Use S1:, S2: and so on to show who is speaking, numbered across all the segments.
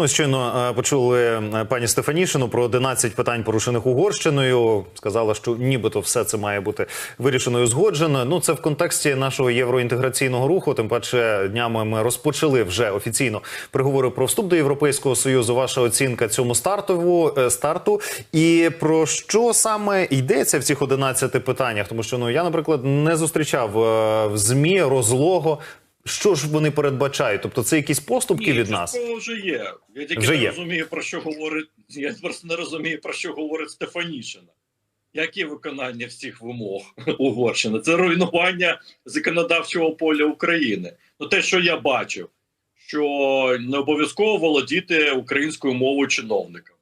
S1: Ну, щойно е, почули е, пані Стефанішину про 11 питань, порушених Угорщиною. Сказала, що нібито все це має бути вирішено і узгоджено. Ну, це в контексті нашого євроінтеграційного руху. Тим паче, днями ми розпочали вже офіційно переговори про вступ до Європейського союзу. Ваша оцінка цьому стартову е, старту. І про що саме йдеться в цих 11 питаннях? Тому що ну я, наприклад, не зустрічав в змі розлого. Що ж вони передбачають? Тобто це якісь поступки від нас?
S2: вже є. Я тільки
S1: Вже
S2: не
S1: є.
S2: розумію, про що говорить. Я просто не розумію, про що говорить Стефанішина. Яке виконання всіх вимог Угорщини? Це руйнування законодавчого поля України. Ну, те, що я бачив, що не обов'язково володіти українською мовою чиновникам.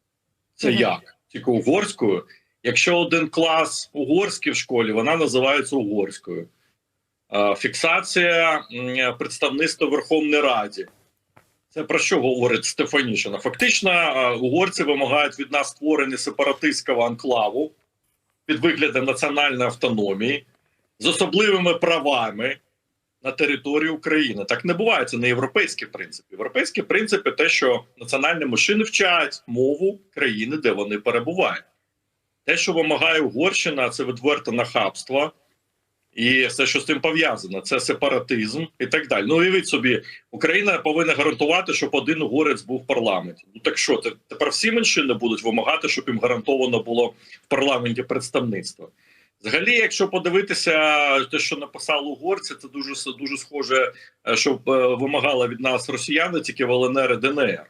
S2: Це
S3: Мгм.
S2: як? Тільки угорською. Якщо один клас угорський в школі, вона називається угорською. Е, Фіксація представництва в Верховній Раді. Це про що говорить Стефанішина? Фактично, е, угорці вимагають від нас створення сепаратистського анклаву під виглядом національної автономії з особливими правами на території України. Так не буває. Це не європейські принципи. Європейські принципи те, що національні машини вчать мову країни, де вони перебувають. Те, що вимагає Угорщина, це відверте нахабство. І все, що з цим пов'язано, це сепаратизм і так далі. Ну, уявіть собі, Україна повинна гарантувати, щоб один угорець був в парламенті. Ну так що, те- тепер всі меншини будуть вимагати, щоб їм гарантовано було в парламенті представництво. Взагалі, якщо подивитися те, що написали угорці, це дуже дуже схоже, е, щоб е, вимагала від нас росіяни, тільки в ЛНР і ДНР.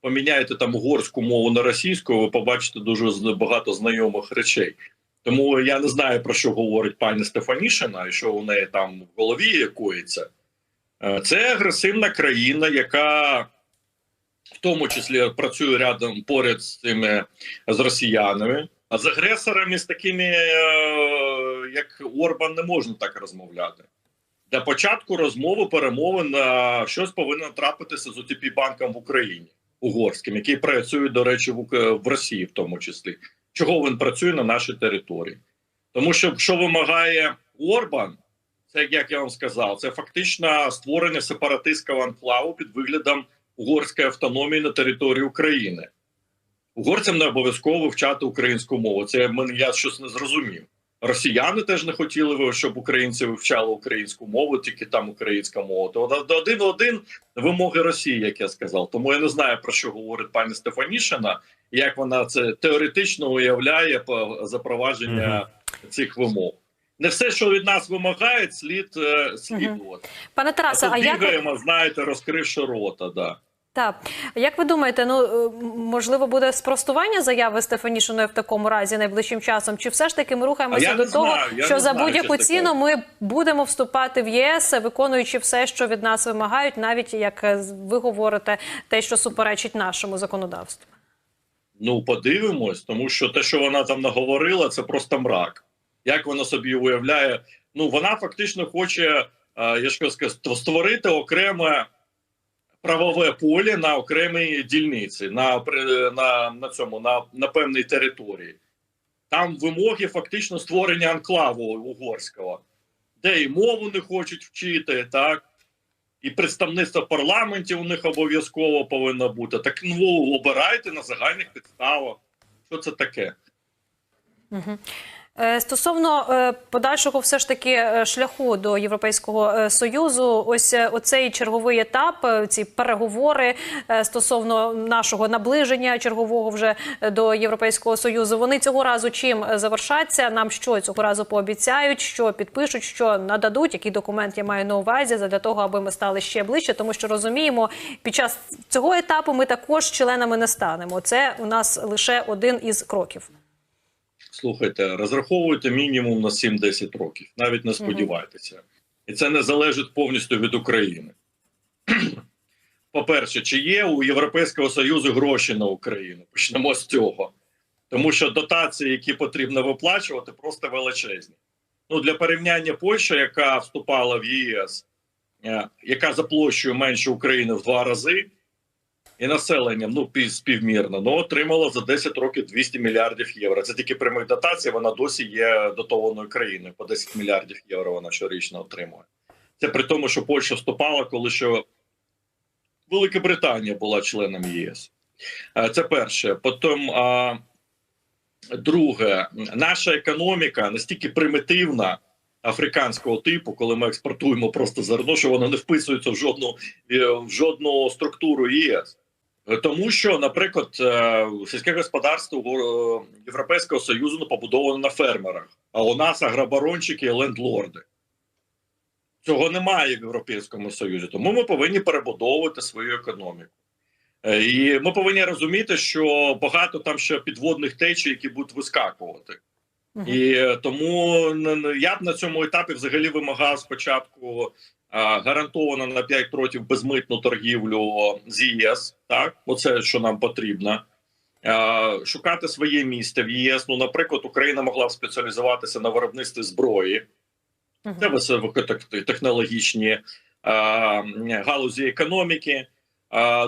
S2: Поміняйте там угорську мову на російську, ви побачите дуже багато знайомих речей. Тому я не знаю про що говорить пані Стефанішина, і що у неї там в голові коїться. Е, Це агресивна країна, яка в тому числі працює рядом поряд з цими з росіянами. А з агресорами, з такими, е, як Орбан, не можна так розмовляти. Для початку розмови перемовин е, щось повинно трапитися з ОТП банком в Україні угорським, який працює, до речі, в Росії, в тому числі. Чого він працює на нашій території? Тому що що вимагає Орбан, це як я вам сказав, це фактично створення сепаратистського анклаву під виглядом угорської автономії на території України. Угорцям не обов'язково вивчати українську мову. Це я щось не зрозумів. Росіяни теж не хотіли, ви- щоб українці вивчали українську мову, тільки там українська мова. То один в один вимоги Росії, як я сказав. Тому я не знаю про що говорить пані Стефанішина, як вона це теоретично уявляє по запровадження цих вимог. Не все, що від нас вимагають, слід е, слідувати.
S3: Пане
S2: А
S3: Тарасе, а як
S2: бігаємо, знаєте, розкривши рота. Да.
S3: так як ви думаєте, ну е, можливо буде спростування заяви Стефанішиної в такому разі найближчим часом? Чи все ж таки ми рухаємося до того,
S2: знаю,
S3: що за будь-яку ціну ми будемо вступати в ЄС, виконуючи все, що від нас вимагають, навіть як е, ви говорите, те, що суперечить нашому законодавству?
S2: Ну, подивимось, тому що те, що вона там наговорила, це просто мрак. Як вона собі уявляє? Ну, вона фактично хоче, е, я ж кажу, створити окреме правове поле на окремій дільниці, на, на, на цьому, на, на певній території. Там вимоги фактично створення анклаву угорського, де і мову не хочуть вчити, так? І представництво парламенті у них обов'язково повинно бути. Так ну обирайте на загальних підставах. Що це таке?
S3: Е, Стосовно е, подальшого, все ж таки е, шляху до Європейського е, союзу, ось е, оцей черговий етап, е, ці переговори е, стосовно нашого наближення чергового вже е, до Європейського союзу. Вони цього разу чим е, завершаться? Нам що цього разу пообіцяють, що підпишуть, що нададуть, який документ я маю на увазі для того, аби ми стали ще ближче, тому що розуміємо, під час цього етапу ми також членами не станемо. Це у нас лише один із кроків.
S2: Слухайте, розраховуйте мінімум на 7-10 років, навіть не сподівайтеся. І це не залежить повністю від України. По-перше, чи є у Європейського Союзу гроші на Україну? Почнемо з цього. Тому що дотації, які потрібно виплачувати, просто величезні. Ну, для порівняння Польща, яка вступала в ЄС, е, яка за площею менше України в два рази, і населенням ну співмірно, ну отримала за 10 років 200 мільярдів євро. Це тільки прямих дотацій. Вона досі є дотованою країною. По 10 мільярдів євро вона щорічно отримує. Це при тому, що Польща вступала, коли що Велика Британія була членом ЄС. Е, Це перше. Потім, друге, наша економіка настільки примітивна африканського типу, коли ми експортуємо просто зерно, що воно не вписується в жодну, е, в жодну структуру ЄС. Тому що, наприклад, е, сільське господарство е, Європейського Союзу побудовано на фермерах, а у нас агробарончики і лендлорди. Цього немає в Європейському Союзі, тому ми повинні перебудовувати свою економіку. Е, І ми повинні розуміти, що багато там ще підводних течій, які будуть вискакувати. І тому я б на цьому етапі взагалі вимагав спочатку гарантовано на 5 років безмитну торгівлю з ЄС. Так, оце що нам потрібно. Шукати своє місце в ЄС. Ну, наприклад, Україна могла б спеціалізуватися на виробництві зброї. Це високотехнологічні галузі економіки,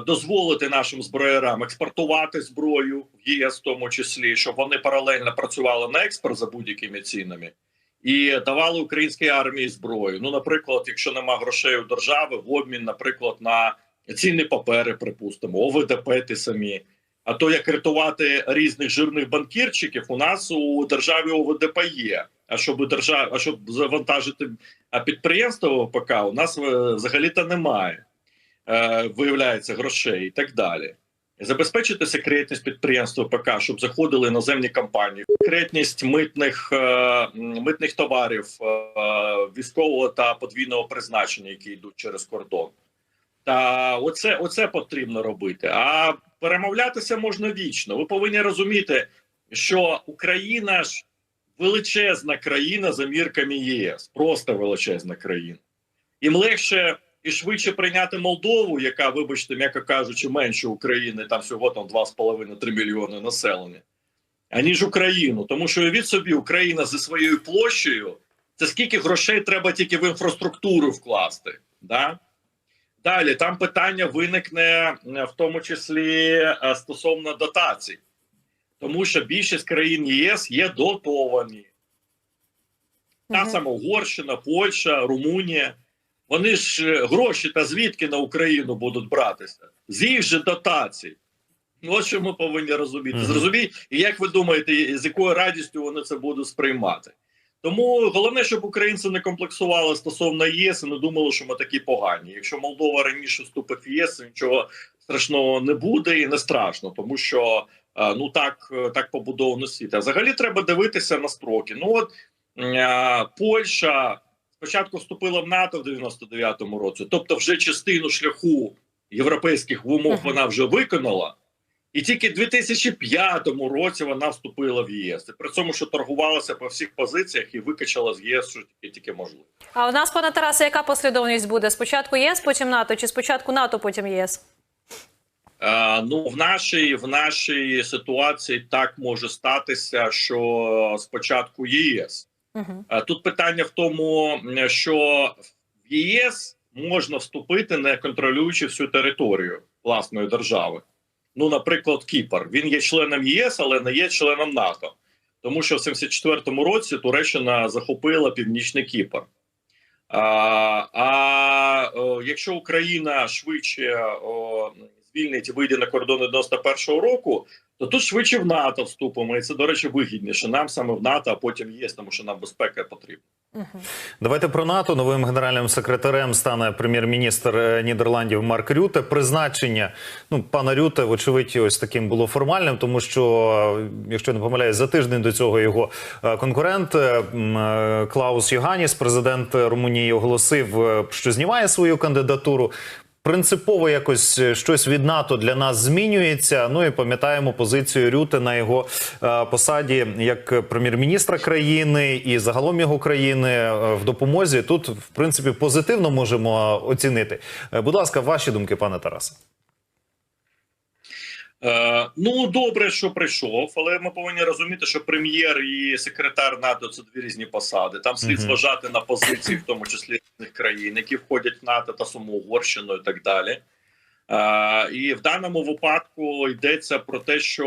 S2: дозволити нашим зброярам експортувати зброю в ЄС, в тому числі, щоб вони паралельно працювали на експорт за будь-якими цінами. І давали українській армії зброю. Ну, наприклад, якщо нема грошей у держави, в обмін, наприклад, на цінні папери, припустимо, ОВДП ті самі. А то як рятувати різних жирних банкірчиків, у нас у державі ОВДП є. А щоб держав, а щоб завантажити підприємство ВПК, у нас е, взагалі-то немає. Е, виявляється грошей і так далі. Забезпечити секретність підприємства ПК, щоб заходили іноземні компанії, секретність митних, е, митних товарів е, військового та подвійного призначення, які йдуть через кордон. Та оце, оце потрібно робити. А перемовлятися можна вічно. Ви повинні розуміти, що Україна ж величезна країна за мірками ЄС, просто величезна країна. Їм легше і швидше прийняти Молдову, яка, вибачте, м'яко кажучи, менше України, там всього там 2,5-3 мільйони населення, аніж Україну. Тому що від собі Україна зі своєю площею це скільки грошей треба тільки в інфраструктуру вкласти. Да? Далі там питання виникне е, в тому числі е, стосовно дотацій, тому що більшість країн ЄС є дотовані. Та сама Угорщина, Польща, Румунія. Вони ж е, гроші та звідки на Україну будуть братися? З їх же дотацій. Ну, от що ми повинні розуміти.
S1: Мгм.
S2: Зрозуміть, і як ви думаєте, з якою радістю вони це будуть сприймати? Тому головне, щоб українці не комплексували стосовно ЄС і не думали, що ми такі погані. Якщо Молдова раніше вступить в ЄС, нічого страшного не буде і не страшно, тому що е, ну так, е, так побудовано світ. А взагалі треба дивитися на строки. Ну от Польща спочатку вступила в НАТО в 99-му році, тобто вже частину шляху європейських вимог вона вже виконала. І тільки в 2005 році вона вступила в ЄС. І при цьому, що торгувалася по всіх позиціях і викачала з ЄС, що тільки, тільки можливо.
S3: А у нас, пане Тарасе, яка послідовність буде? Спочатку ЄС, потім НАТО, чи спочатку НАТО, потім ЄС?
S2: Е, ну, в нашій, в нашій ситуації так може статися, що спочатку ЄС. Е, Тут питання в тому, що в ЄС можна вступити, не контролюючи всю територію власної держави. Ну, наприклад, Кіпр. Він є членом ЄС, але не є членом НАТО. Тому що в 74-му році Туреччина захопила північний Кіпр. А, а якщо Україна швидше звільнить і вийде на кордони 91-го року, то тут швидше в НАТО вступимо. І це, до речі, вигідніше. Нам саме в НАТО, а потім ЄС, тому що нам безпека потрібна.
S1: Давайте про НАТО. Новим генеральним секретарем стане прем'єр-міністр Нідерландів Марк Рюте. Призначення ну пана Рюте, вочевидь, ось таким було формальним, тому що, якщо не помиляюсь, за тиждень до цього його е, конкурент е, е, Клаус Йоганіс, президент Румунії, оголосив, що знімає свою кандидатуру. Принципово якось е, щось від НАТО для нас змінюється. Ну і пам'ятаємо позицію Рюти на його е, посаді як прем'єр-міністра країни і загалом його країни е, в допомозі. Тут, в принципі, позитивно можемо е, оцінити. Будь ласка, ваші думки, пане Тарасе.
S2: Е, ну добре, що прийшов, але ми повинні розуміти, що прем'єр і секретар НАТО це дві різні посади. Там слід
S1: Мгм.
S2: зважати на позиції, в тому числі різних країн, які входять в НАТО та саму Угорщину і так далі. Е, і в даному випадку йдеться про те, що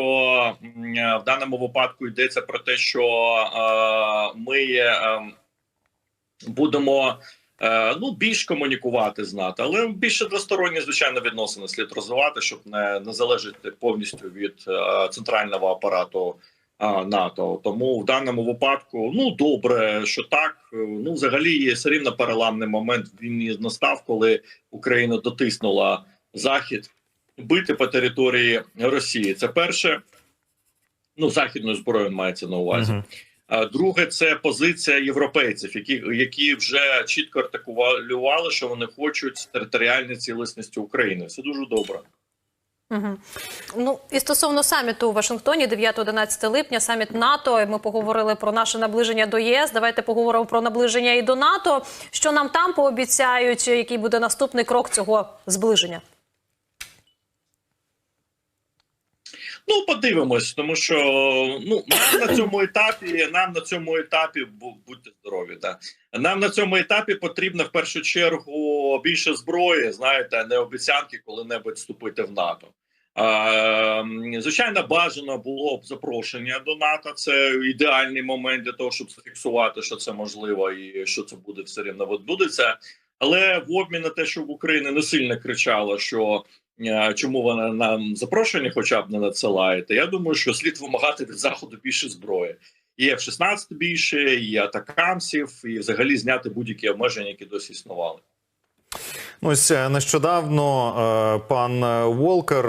S2: е, в даному випадку йдеться про те, що е, ми е, будемо ну більш комунікувати з НАТО, але більше двосторонні звичайно відносини слід розвивати, щоб не, не залежати повністю від е, центрального апарату а, НАТО. Тому в даному випадку, ну добре, що так. Е, Ну, взагалі, є все рівно переламний момент. Він настав, коли Україна дотиснула захід бити по території Росії. Це перше. Ну, західною зброєю мається на увазі.
S1: Мгм.
S2: А Друге, це позиція європейців, які, які вже чітко артикулювали, що вони хочуть територіальної цілісності України. Це дуже добре.
S3: Угу. Ну і стосовно саміту у Вашингтоні, 9-11 липня, саміт НАТО. Ми поговорили про наше наближення до ЄС. Давайте поговоримо про наближення і до НАТО. Що нам там пообіцяють? Який буде наступний крок цього зближення?
S2: Ну, подивимось, тому що ну нам на цьому етапі, нам на цьому етапі бу- будьте здорові. Да. Нам на цьому етапі потрібно в першу чергу більше зброї, знаєте, не обіцянки коли-небудь вступити в НАТО. А, звичайно, бажано було б запрошення до НАТО. Це ідеальний момент для того, щоб зафіксувати, що це можливо, і що це буде все рівно відбудеться. Але в обмін на те, щоб Україна не сильно кричала, що чому вона нам запрошення, хоча б не надсилаєте. Я думаю, що слід вимагати від заходу більше зброї. І F-16 більше, і атакамсів, і взагалі зняти будь-які обмеження, які досі існували.
S1: Ну, Ось е, нещодавно е, пан е, Волкер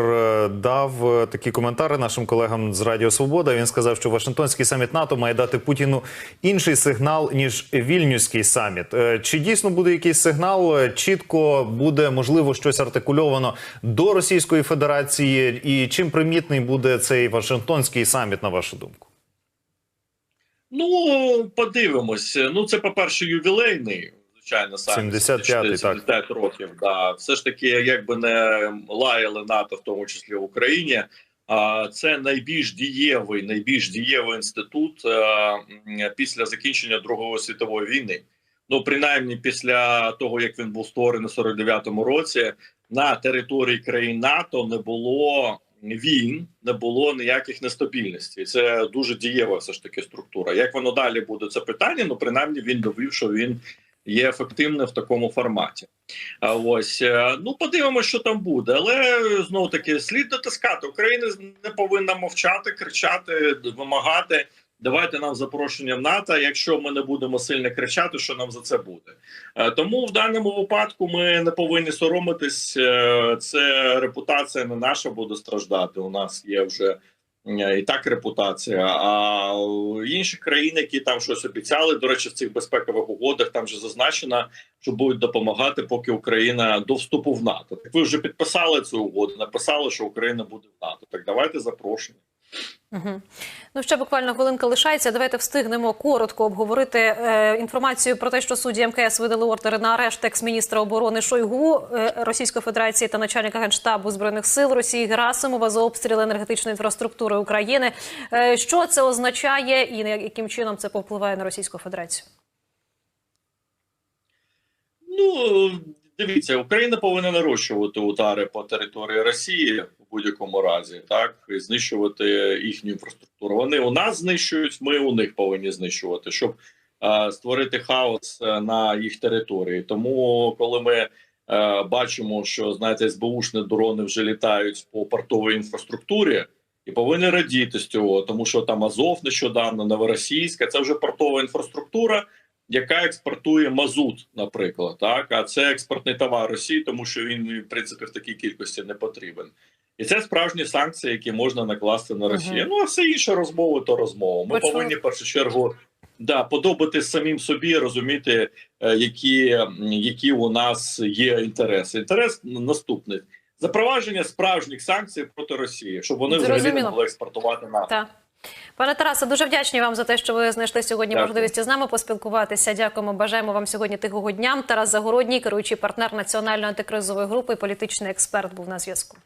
S1: дав такі коментари нашим колегам з Радіо Свобода. Він сказав, що Вашингтонський саміт НАТО має дати Путіну інший сигнал ніж Вільнюський саміт. Чи дійсно буде якийсь сигнал? Чітко буде можливо щось артикульовано до Російської Федерації, і чим примітний буде цей Вашингтонський саміт, на вашу думку?
S2: Ну, подивимось. Ну, це, по-перше, ювілейний, звичайно, саме
S1: 75-й,
S2: 75 років. Да. Все ж таки, якби не лаяли НАТО, в тому числі в Україні. А це найбільш дієвий, найбільш дієвий інститут після закінчення Другої світової війни. Ну, принаймні, після того як він був створений у 49-му році, на території країн НАТО не було війн, не було ніяких нестабільностей. Це дуже дієва все ж таки структура. Як воно далі буде це питання? Ну принаймні він довів, що він є ефективним в такому форматі. А ось е, ну подивимося, що там буде. Але знову таки слід дотискати. Україна не повинна мовчати, кричати, вимагати. Давайте нам запрошення в НАТО. Якщо ми не будемо сильно кричати, що нам за це буде? Е, Тому в даному випадку ми не повинні соромитись. Е, Це репутація не наша буде страждати. У нас є вже і так репутація. А інші країни, які там щось обіцяли, до речі, в цих безпекових угодах там вже зазначено, що будуть допомагати, поки Україна до вступу в НАТО. Так ви вже підписали цю угоду, написали, що Україна буде в НАТО. Так давайте запрошення.
S3: Угу. Ну ще буквально хвилинка лишається. Давайте встигнемо коротко обговорити е, інформацію про те, що судді МКС видали ордери на арешт екс-міністра оборони Шойгу е, Російської Федерації та начальника генштабу збройних сил Росії Герасимова за обстріли енергетичної інфраструктури України. Е, що це означає і яким чином це повпливає на Російську Федерацію?
S2: Ну дивіться, Україна повинна нарощувати удари по території Росії будь-якому разі, так і знищувати їхню інфраструктуру. Вони у нас знищують, ми у них повинні знищувати, щоб е, створити хаос е, на їх території. Тому, коли ми е, бачимо, що знаєте, СБУшні дрони вже літають по портовій інфраструктурі. І повинні радіти з цього, тому що там Азов нещодавно, Новоросійська, це вже портова інфраструктура, яка експортує мазут, наприклад, так а це експортний товар Росії, тому що він в принципі в такій кількості не потрібен. І це справжні санкції, які можна накласти на Росію.
S3: Мгм.
S2: Ну а все інше розмови то розмова. Ми
S3: Почула.
S2: повинні в першу чергу да подобати самим собі, розуміти, е, які, які у нас є інтереси. Інтерес наступний. Запровадження справжніх санкцій проти Росії, щоб вони взагалі не могли експортувати НАТО.
S3: Пане Тарасе, дуже вдячні вам за те, що ви знайшли сьогодні
S2: Дякую.
S3: можливість з нами поспілкуватися. Дякуємо. Бажаємо вам сьогодні тихого дня. Тарас Загородній, керуючий партнер національної антикризової групи, політичний експерт, був на зв'язку.